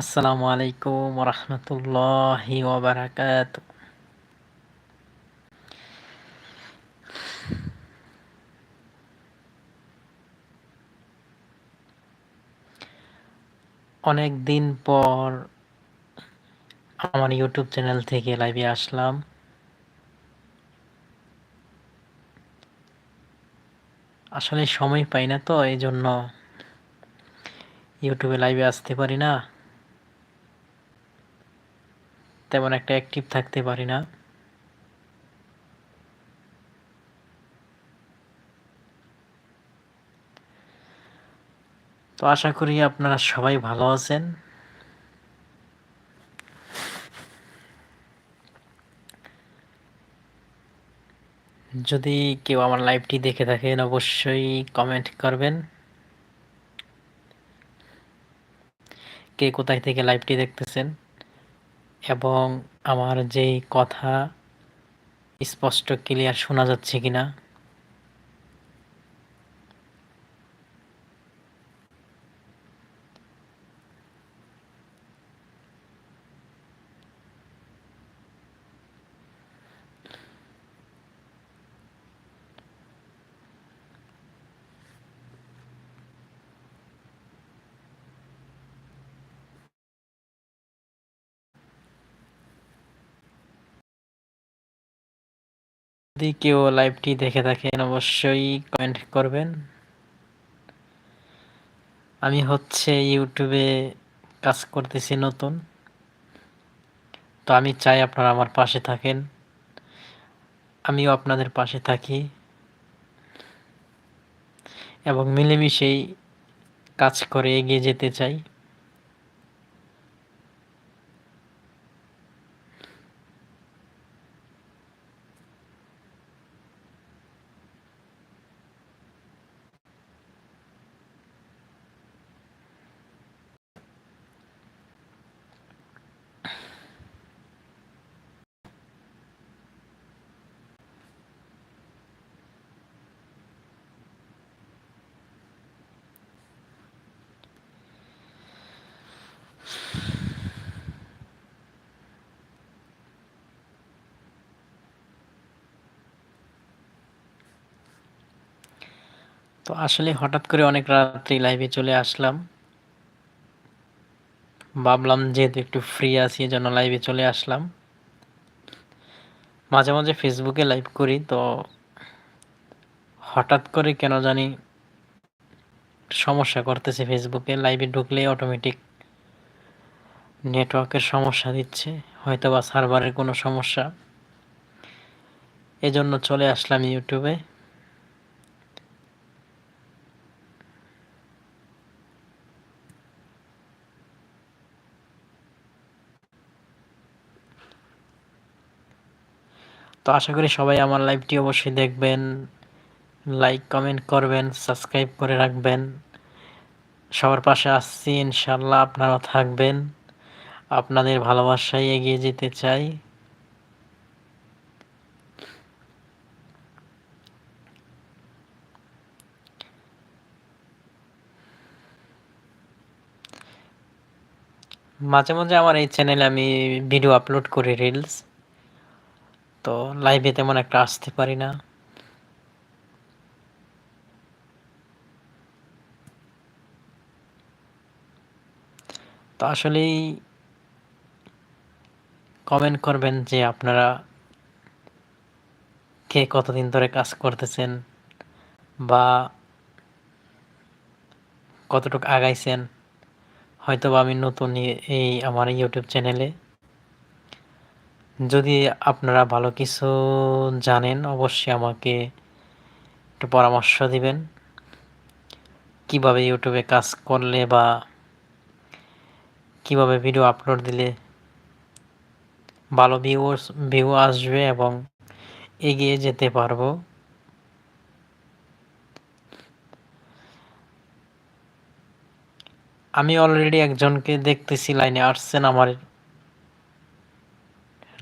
আসসালামু আলাইকুম রহমতুল্লাহি ওবরাকাত। অনেক দিন পর আমার ইউটিউব চ্যানেল থেকে লাইভে আসলাম। আসলে সময় পাই না তো, এই জন্য ইউটিউবে লাইভে আসতে পারি না। তেমন একটা অ্যাক্টিভ থাকতে পারি না। তো আশা করি আপনারা সবাই ভালো আছেন। যদি কেউ আমার লাইভটি দেখে থাকেন, অবশ্যই কমেন্ট করবেন। কে কোথায় থেকে লাইভটি দেখতেছেন? এবং আমার যেই কথা স্পষ্ট ক্লিয়ার শোনা যাচ্ছে কিনা যদি কেউ লাইভটি দেখে থাকেন, অবশ্যই কমেন্ট করবেন। আমি হচ্ছে ইউটিউবে কাজ করতেছি নতুন। তো আমি চাই আপনারা আমার পাশে থাকেন। আমিও আপনাদের পাশে থাকি। এবং মিলেমিশেই কাজ করে এগিয়ে যেতে চাই। তো আসলে হঠাৎ করে অনেক রাত্রি লাইভে চলে আসলাম। ভাবলাম যেহেতু একটু ফ্রি আছি জন্য লাইভে চলে আসলাম। মাঝে মাঝে ফেসবুকে লাইভ করি, তো হঠাৎ করে কেন জানি সমস্যা করতেছে ফেসবুকে লাইভে ঢুকলে অটোমেটিক নেটওয়ার্কের সমস্যা দিচ্ছে হয়তো বা সার্ভারের কোনো সমস্যা। এজন্য চলে আসলাম ইউটিউবে তো আশা করি সবাই আমার লাইভটি অবশ্যই দেখবেন লাইক কমেন্ট করবেন সাবস্ক্রাইব করে রাখবেন। সবার পাশে আসছি ইনশাল্লাহ আপনারা থাকবেন। আপনাদের ভালোবাসায় এগিয়ে যেতে চাই। মাঝে মাঝে আমার এই চ্যানেলে আমি ভিডিও আপলোড করি রিলস তো লাইভে তেমন একটা আসতে পারি না। তো আসলেই কমেন্ট করবেন যে আপনারা কে কতদিন ধরে কাজ করতেছেন বা কতটুকু আগাইছেন। হয়তো আমি নতুন এই আমার ইউটিউব চ্যানেলে যদি আপনারা ভালো কিছু জানেন, অবশ্যই আমাকে একটু পরামর্শ দিবেন। কীভাবে ইউটিউবে কাজ করলে বা কীভাবে ভিডিও আপলোড দিলে ভালো ভিউ ভিউ আসবে এবং এগিয়ে যেতে পারব। আমি অলরেডি একজনকে দেখতেছি, লাইনে আসছেন আমার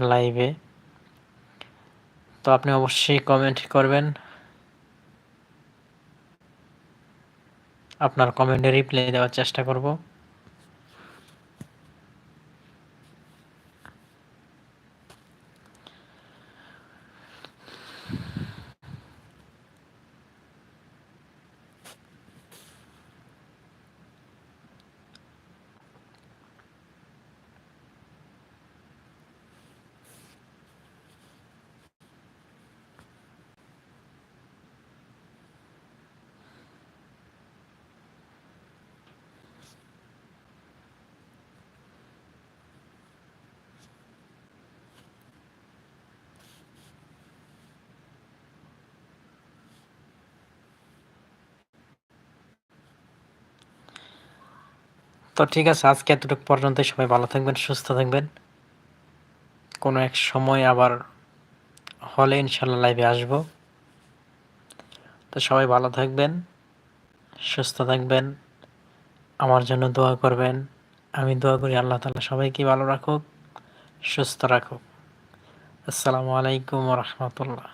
লাইভে তো আপনি অবশ্যই কমেন্ট করবেন। আপনার কমেন্টে রিপ্লাই দেওয়ার চেষ্টা করব। তো ঠিক আছে, আজকে এতটুকু পর্যন্ত সবাই ভালো থাকবেন, সুস্থ থাকবেন। কোনো এক সময় আবার হলে ইনশাল্লাহ লাইভে আসব। তো সবাই ভালো থাকবেন, সুস্থ থাকবেন, আমার জন্য দোয়া করবেন। আমি দোয়া করি আল্লাহ তালা সবাইকে ভালো রাখুক, সুস্থ রাখুক। আসসালামু আলাইকুম রহমতুল্লাহ।